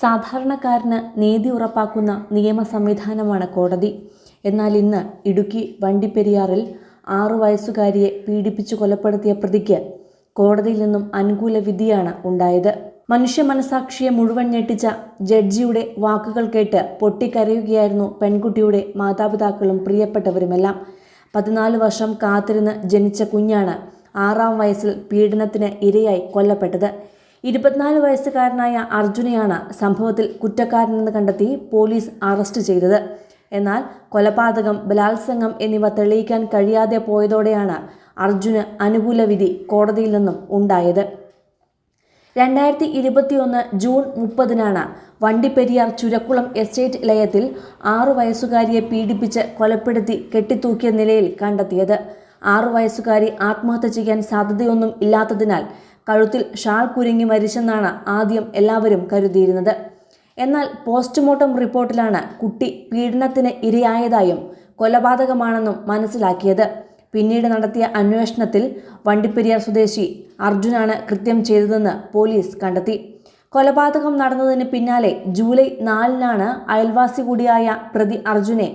സാധാരണക്കാരന് നീതി ഉറപ്പാക്കുന്ന നിയമ സംവിധാനമാണ് കോടതി. എന്നാൽ ഇന്ന് ഇടുക്കി വണ്ടിപ്പെരിയാറിൽ ആറു വയസ്സുകാരിയെ പീഡിപ്പിച്ചു കൊലപ്പെടുത്തിയ പ്രതിക്ക് കോടതിയിൽ നിന്നും അനുകൂല വിധിയാണ് ഉണ്ടായത്. മനുഷ്യ മനസാക്ഷിയെ മുഴുവൻ ഞെട്ടിച്ച ജഡ്ജിയുടെ വാക്കുകൾ കേട്ട് പൊട്ടിക്കരയുകയായിരുന്നു പെൺകുട്ടിയുടെ മാതാപിതാക്കളും പ്രിയപ്പെട്ടവരുമെല്ലാം. പതിനാല് വർഷം കാത്തിരുന്ന് ജനിച്ച കുഞ്ഞാണ് ആറാം വയസ്സിൽ പീഡനത്തിന് ഇരയായി കൊല്ലപ്പെട്ടത്. ഇരുപത്തിനാല് വയസ്സുകാരനായ അർജുനെയാണ് സംഭവത്തിൽ കുറ്റക്കാരനെന്ന് കണ്ടെത്തി പോലീസ് അറസ്റ്റ് ചെയ്തത്. എന്നാൽ കൊലപാതകം ബലാത്സംഗം എന്നിവ തെളിയിക്കാൻ കഴിയാതെ പോയതോടെയാണ് അർജുന് അനുകൂല വിധി കോടതിയിൽ നിന്നും ഉണ്ടായത്. രണ്ടായിരത്തി ഇരുപത്തിയൊന്ന് ജൂൺ മുപ്പതിനാണ് വണ്ടിപ്പെരിയാർ ചുരക്കുളം എസ്റ്റേറ്റ് ലയത്തിൽ ആറു വയസ്സുകാരിയെ പീഡിപ്പിച്ച് കൊലപ്പെടുത്തി കെട്ടിത്തൂക്കിയ നിലയിൽ കണ്ടെത്തിയത്. ആറു വയസ്സുകാരി ആത്മഹത്യ ചെയ്യാൻ സാധ്യതയൊന്നും ഇല്ലാത്തതിനാൽ കഴുത്തിൽ ഷാൾ കുരുങ്ങി മരിച്ചെന്നാണ് ആദ്യം എല്ലാവരും കരുതിയിരുന്നത്. എന്നാൽ പോസ്റ്റ്മോർട്ടം റിപ്പോർട്ടിലാണ് കുട്ടി പീഡനത്തിന് ഇരയായതായും കൊലപാതകമാണെന്നും മനസ്സിലാക്കിയത്. പിന്നീട് നടത്തിയ അന്വേഷണത്തിൽ വണ്ടിപ്പെരിയാർ സ്വദേശി അർജുനാണ് കൃത്യം ചെയ്തതെന്ന് പോലീസ് കണ്ടെത്തി. കൊലപാതകം നടന്നതിന് പിന്നാലെ ജൂലൈ നാലിനാണ് അയൽവാസി കൂടിയായ പ്രതി അർജുനെ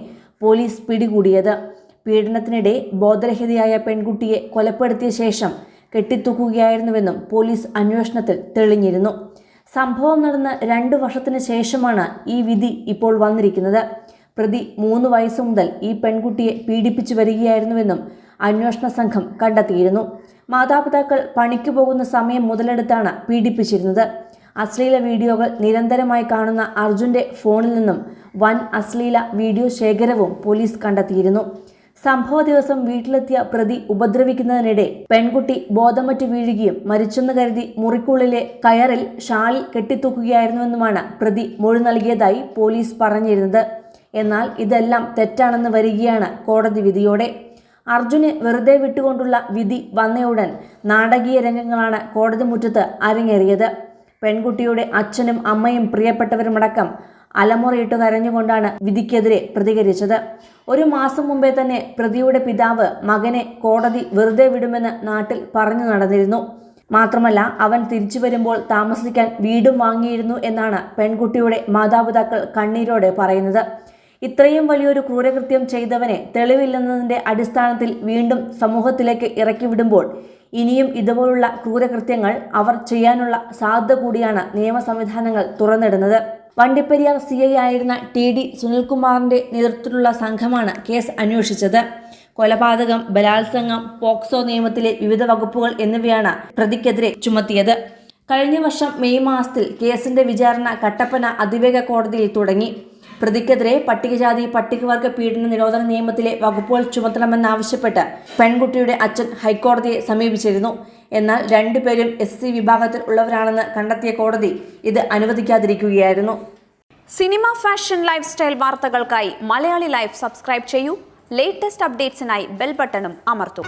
പോലീസ് പിടികൂടിയത്. പീഡനത്തിനിടെ ബോധരഹിതയായ പെൺകുട്ടിയെ കൊലപ്പെടുത്തിയ ശേഷം കെട്ടിത്തൂക്കുകയായിരുന്നുവെന്നും പോലീസ് അന്വേഷണത്തിൽ തെളിഞ്ഞിരുന്നു. സംഭവം നടന്ന് രണ്ടു വർഷത്തിന് ശേഷമാണ് ഈ വിധി ഇപ്പോൾ വന്നിരിക്കുന്നത്. പ്രതി മൂന്ന് വയസ്സ് മുതൽ ഈ പെൺകുട്ടിയെ പീഡിപ്പിച്ചു വരികയായിരുന്നുവെന്നും അന്വേഷണ സംഘം കണ്ടെത്തിയിരുന്നു. മാതാപിതാക്കൾ പണിക്ക് പോകുന്ന സമയം മുതലെടുത്താണ് പീഡിപ്പിച്ചിരുന്നത്. അശ്ലീല വീഡിയോകൾ നിരന്തരമായി കാണുന്ന അർജുന്റെ ഫോണിൽ നിന്നും വൻ അശ്ലീല വീഡിയോ ശേഖരവും പോലീസ് കണ്ടെത്തിയിരുന്നു. സംഭവ ദിവസം വീട്ടിലെത്തിയ പ്രതി ഉപദ്രവിക്കുന്നതിനിടെ പെൺകുട്ടി ബോധമറ്റ് വീഴുകയും മരിച്ചെന്ന് കരുതി മുറിക്കുള്ളിലെ കയറിൽ ഷാളിൽ കെട്ടിത്തൂക്കുകയായിരുന്നുവെന്നുമാണ് പ്രതി മൊഴി നൽകിയതായി പോലീസ് പറഞ്ഞിരുന്നത്. എന്നാൽ ഇതെല്ലാം തെറ്റാണെന്ന് വരികയാണ് കോടതി വിധിയോടെ. അർജുനെ വെറുതെ വിട്ടുകൊണ്ടുള്ള വിധി വന്നയുടൻ നാടകീയ രംഗങ്ങളാണ് കോടതി മുറ്റത്ത് അരങ്ങേറിയത്. പെൺകുട്ടിയുടെ അച്ഛനും അമ്മയും പ്രിയപ്പെട്ടവരുമടക്കം അലമുറയിട്ട് കരഞ്ഞുകൊണ്ടാണ് വിധിക്കെതിരെ പ്രതികരിച്ചത്. ഒരു മാസം മുമ്പേ തന്നെ പ്രതിയുടെ പിതാവ് മകനെ കോടതി വെറുതെ വിടുമെന്ന് നാട്ടിൽ പറഞ്ഞു നടന്നിരുന്നു. മാത്രമല്ല അവൻ തിരിച്ചു വരുമ്പോൾ താമസിക്കാൻ വീടും വാങ്ങിയിരുന്നു എന്നാണ് പെൺകുട്ടിയുടെ മാതാപിതാക്കൾ കണ്ണീരോടെ പറയുന്നത്. ഇത്രയും വലിയൊരു ക്രൂരകൃത്യം ചെയ്തവനെ തെളിവില്ലെന്നതിന്റെ അടിസ്ഥാനത്തിൽ വീണ്ടും സമൂഹത്തിലേക്ക് ഇറക്കി വിടുമ്പോൾ ഇനിയും ഇതുപോലുള്ള ക്രൂരകൃത്യങ്ങൾ അവർ ചെയ്യാനുള്ള സാധ്യത കൂടിയാണ് നിയമ സംവിധാനങ്ങൾ തുറന്നിടുന്നത്. വണ്ടിപ്പെരിയാർ സി ഐ ആയിരുന്ന ടി ഡി സുനിൽകുമാറിന്റെ നേതൃത്വത്തിലുള്ള സംഘമാണ് കേസ് അന്വേഷിച്ചത്. കൊലപാതകം ബലാത്സംഗം പോക്സോ നിയമത്തിലെ വിവിധ വകുപ്പുകൾ എന്നിവയാണ് പ്രതിക്കെതിരെ ചുമത്തിയത്. കഴിഞ്ഞ വർഷം മെയ് മാസത്തിൽ കേസിന്റെ വിചാരണ കട്ടപ്പന അതിവേഗ കോടതിയിൽ തുടങ്ങി. പ്രതിക്കെതിരെ പട്ടികജാതി പട്ടികവർഗ പീഡന നിരോധന നിയമത്തിലെ വകുപ്പുകൾ ചുമത്തണമെന്നാവശ്യപ്പെട്ട് പെൺകുട്ടിയുടെ അച്ഛൻ ഹൈക്കോടതിയെ സമീപിച്ചിരുന്നു. എന്നാൽ രണ്ടുപേരും എസ് സി വിഭാഗത്തിൽ ഉള്ളവരാണെന്ന് കണ്ടെത്തിയ കോടതി ഇത് അനുവദിക്കാതിരിക്കുകയായിരുന്നു. സിനിമ ഫാഷൻ ലൈഫ് സ്റ്റൈൽ വാർത്തകൾക്കായി മലയാളി ലൈഫ് സബ്സ്ക്രൈബ് ചെയ്യൂ. ലേറ്റസ്റ്റ് അപ്ഡേറ്റ്സിനായി ബെൽ ബട്ടണും അമർത്തും.